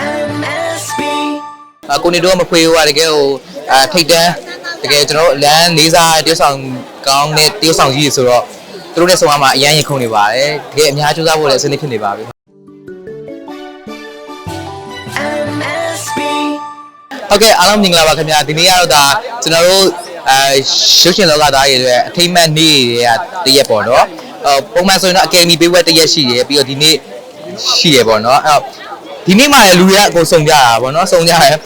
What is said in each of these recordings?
MSB အကိုနေတော့မဖွေးဟိုကတကယ်ဟိုအထိတ်တန်းတကယ်ကျွန်တော်တို့လမ်းလေးစားတရုပ်ဆောင်ကောင်းတဲ့တရုပ်ဆောင်ကြီးဆိုတော့သူတို့နဲ့ဆုံရမှာအရန်ရင်ခုန်နေပါတယ်တကယ်အများကြိုးစားဖို့လည်းအဆင်သင့်ဖြစ်နေပါပြီ MSB ဟုတ်ကဲ့အားလုံးမင်္ဂလာပါခင်ဗျာဒီနေ့ကတော့ဒါကျွန်တော်တို့အဲရုပ်ရှင်လောကသားတွေရဲ့အထိမ့်မှတ်နေ့တွေကတရက်ပေါ့နော်အဲပုံမှန်ဆိုရင်တော့အကယ်ဒမီပေးဝက်တရက်ရှိတယ်ပြီးတော့ဒီနေ့ရှိရပေါ့နော်အဲ ဒီနေ့မှလည်းလူတွေကအကုန်စုံကြတာပေါ့နော်စုံကြတယ်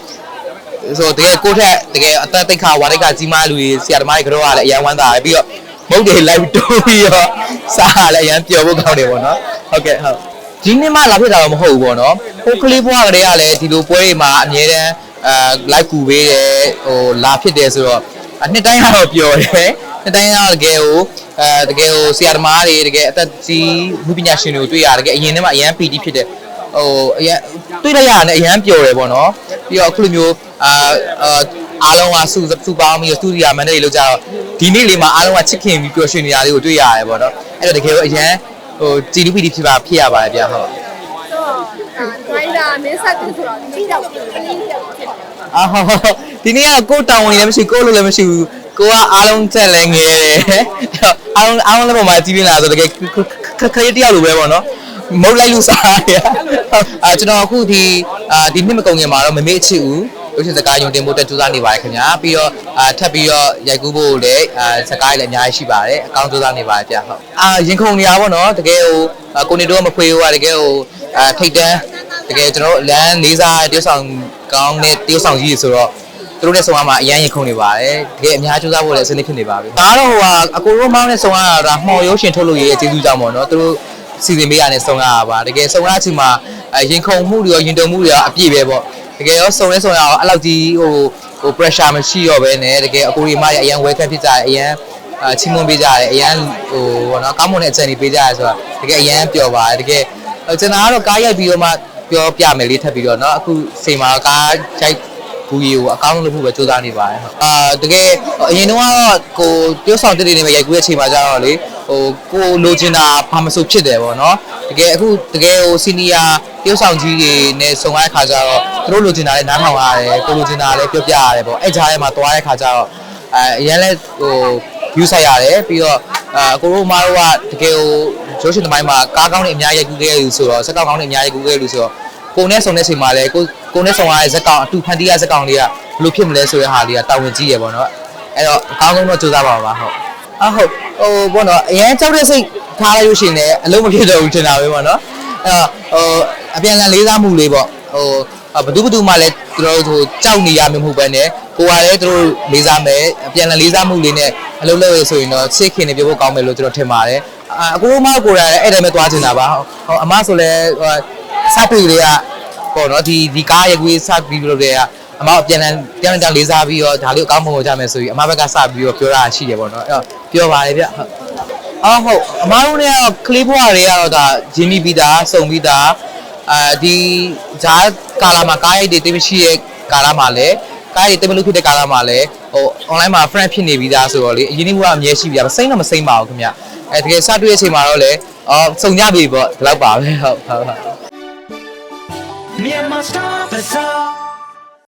ဆိုတကယ်ကိုယ့်ထက်တကယ်အသက်သိက္ခာဝါဒကကြီးမားလူတွေဆရာသမားတွေကတော့လည်းအရန်ဝမ်းသာတယ်ပြီးတော့မုတ်တွေ live တိုးပြီးတော့စားလည်းအရန်ပျော်ဖို့ကောင်းတယ်ပေါ့နော်ဟုတ်ကဲ့ဟုတ်ဒီနေ့မှလာဖြစ်တာတော့မဟုတ်ဘူးပေါ့နော်ဟိုကလေးဘွားကလေးကလည်းဒီလိုပွဲတွေမှာအမြဲတမ်းအဲ live ကူပေးတယ်ဟိုလာဖြစ်တယ်ဆိုတော့အနှစ်တိုင်းကတော့ပျော်တယ်နှစ်တိုင်းကတော့တကယ်ဟိုအဲတကယ်ဟိုဆရာသမားတွေတကယ်အသက်ကြီးဝိပညာရှင်တွေကိုတွေ့ရတကယ်အရင်ထဲမှာအရန်ပီတိဖြစ်တယ် ဟိုအရင်တွေ့လိုက်ရတယ်အရန်ပျော်တယ်ပေါ့နော်ပြီးတော့အခုလိုမျိုးအာအာအားလုံးကစုစုပေါင်းပြီးတော့စတူဒီယိုမန်တွေလောက်ကြတော့ဒီနေ့လေးမှာအားလုံးကချစ်ခင်ပြီးပျော်ရွှင်နေရလေးကိုတွေ့ရတယ်ပေါ့နော်အဲ့တော့တကယ်လို့အရန်ဟိုကြည်လူပီတိဖြစ်ပါဖြစ်ရပါတယ်ဗျဟုတ်တော့ဒိုင်းတာမင်းဆက်တယ်ဆိုတော့ဒီတော့ဒီတော့ဖြစ်တယ်အာဟောဒီနေ့ကကိုတောင်းဝင်လည်းမရှိကိုလို့လည်းမရှိဘူးကိုကအားလုံးချက်လည်းငယ်တယ်အားလုံးအားလုံးလည်းပုံမှန်ကြည့်ပြလာဆိုတကယ်ခက်ခဲတယောက်လိုပဲပေါ့နော် မုတ်လိုက်လို့စားရအာကျွန်တော်အခုဒီအာဒီနှစ်မကုန်ခင်မှာတော့မမေ့အချစ်ဦးရုပ်ရှင်စကားယုံတင်ဖို့တက်ကြိုးစားနေပါတယ်ခင်ဗျာပြီးတော့အာထပ်ပြီးတော့ရိုက်ကူးဖို့လည်းအာစကားလည်းအများကြီးရှိပါတယ်အကောင့်ကြိုးစားနေပါတယ်ဗျဟုတ်အာရင်ခုန်နေရပါတော့တကယ်ဟိုအာကိုနေတော့မဖွေးဟိုကတကယ်ဟိုအာထိတ်တန်းတကယ်ကျွန်တော်တို့လမ်းလေးစားတရုပ်ဆောင်ကောင်းတဲ့တရုပ်ဆောင်ကြီးဆိုတော့သူတို့နဲ့ဆုံရမှာအရန်ရင်ခုန်နေပါတယ်တကယ်အများကြိုးစားဖို့လည်းအဆင်သင့်ဖြစ်နေပါပြီဒါတော့ဟိုဟာအကိုတို့မောင်းနဲ့ဆုံရတာဒါမှော်ရုပ်ရှင်ထုတ်လို့ရေးကျေးဇူးကြောင့်ပေါ့နော်သူတို့ စီစဉ်ပေးရတဲ့ဆုံရတာပါတကယ်ဆုံရအချိန်မှာရင်ခုန်မှုတွေရောရင်တုံမှုတွေရောအပြည့်ပဲပေါ့တကယ်ရောဆုံလဲဆုံရအောင်အဲ့လောက်ကြီးဟိုဟို pressure မရှိတော့ဘဲနဲ့တကယ်အကိုရီမရအရန် welcome ဖြစ်ကြတယ်အရန်အာချီးမွမ်းပေးကြတယ်အရန်ဟိုဘောနော်ကောင်းမွန်တဲ့အချက်တွေပေးကြတယ်ဆိုတော့တကယ်အရန်ပျော်ပါတယ်တကယ်ကျွန်တော်ကတော့ကားရိုက်ပြီးတော့မှပြောပြမယ်လေးထပ်ပြီးတော့เนาะအခုစိန်မှာကားရိုက်ဘူးရီကိုအကောင်းဆုံးလုပ်ဖို့ပဲစူးစမ်းနေပါတယ်ဟုတ်အာတကယ်အရင်တော့ကိုပြောဆောင်တက်နေနေမှာရိုက်ကူးတဲ့အချိန်မှာကျတော့လေ ဟိုကိုလိုချင်တာဘာမဆိုဖြစ်တယ်ပေါ့နော်တကယ်အခုတကယ်ဟိုစီနီယာပြောဆောင်ကြီးတွေနဲ့ဆုံရတဲ့ခါကျတော့သူတို့လိုချင်တာလည်းနားထောင်ရတယ်ကိုလိုချင်တာလည်းပြောပြရတယ်ပေါ့အဲ့ကြားထဲမှာသွားတဲ့ခါကျတော့အဲအရင်လဲဟို view ဆိုင်ရတယ်ပြီးတော့အာကိုတို့မတို့ကတကယ်ဟိုဂျိုးရှင်တမိုင်းမှာကားကောင်းတွေအများကြီးရိုက်ကူးခဲ့ရလို့ဆိုတော့စက်ကောက်ကောင်းတွေအများကြီးရိုက်ကူးခဲ့လို့ဆိုတော့ကိုနဲ့ဆုံတဲ့ချိန်မှာလည်းကိုကိုနဲ့ဆုံရတဲ့ဇက်ကောင်အတူဖန်တီးရဇက်ကောင်လေးကဘယ်လိုဖြစ်မလဲဆိုတဲ့ဟာလေးကတာဝန်ကြီးရပေါ့နော်အဲ့တော့အကောင်းဆုံးတော့စူးစမ်းပါပါဟုတ် အဟုတ်ဟိုဘောနော်အရင်ကြောက်တဲ့စိတ်ထားလိုက်လို့ရှိရင်လည်းအလုံးမဖြစ်တော့ဘူးထင်တာပဲပေါ့နော်အဲ့တော့ဟိုအပြန်လည်လေးစားမှုလေးပေါ့ဟိုဘဒုဘဒုမှလည်းသူတို့ဟိုကြောက်နေရမှာမဟုတ်ဘဲနဲ့ကိုကလည်းသူတို့လေးစားမယ်အပြန်လည်လေးစားမှုလေးနဲ့အလုပ်လုပ်ရဆိုရင်တော့ချစ်ခင်နေပြဖို့ကောင်းမယ်လို့ကျွန်တော်ထင်ပါတယ်အာအကူမကိုယ်တိုင်အဲ့တိုင်းပဲသွားချင်တာပါဟိုအမဆိုလဲဟိုစပ်တွေ့လေးကပေါ့နော်ဒီဒီကားရဲ့ကွေးစပြီးလို့တည်းက အမအပြန်လန်ပြန်လန်လေးစားပြီးတော့ဒါလေးကိုအကောင်းမွန်ကြမယ်ဆိုပြီးအမဘက်ကစပြီးတော့ပြောတာရှိတယ်ပေါ့နော်အဲ့တော့ပြောပါလေဗျဟုတ်အော်ဟုတ်အမတို့เนี่ยကတော့ကလေးဘွားတွေကတော့ဒါဂျင်းနီပြီးသားစုံပြီးသားအာဒီဂျားကာလာမှာကားရိုက်တွေတိတ်မရှိရဲ့ကာလာမှာလည်းကားရိုက်တိတ်မလို့ဖြစ်တဲ့ကာလာမှာလည်းဟို online မှာ friend ဖြစ်နေပြီးသားဆိုတော့လေအရင်ကကအမြဲရှိပြီးသားမစိမ့်တော့မစိမ့်ပါဘူးခင်ဗျအဲတကယ်စတွေ့တဲ့အချိန်မှာတော့လေအော်စုံကြပြီပေါ့ဒီလောက်ပါပဲဟုတ်ဟုတ်ဟုတ် Myanmar Star Bazaar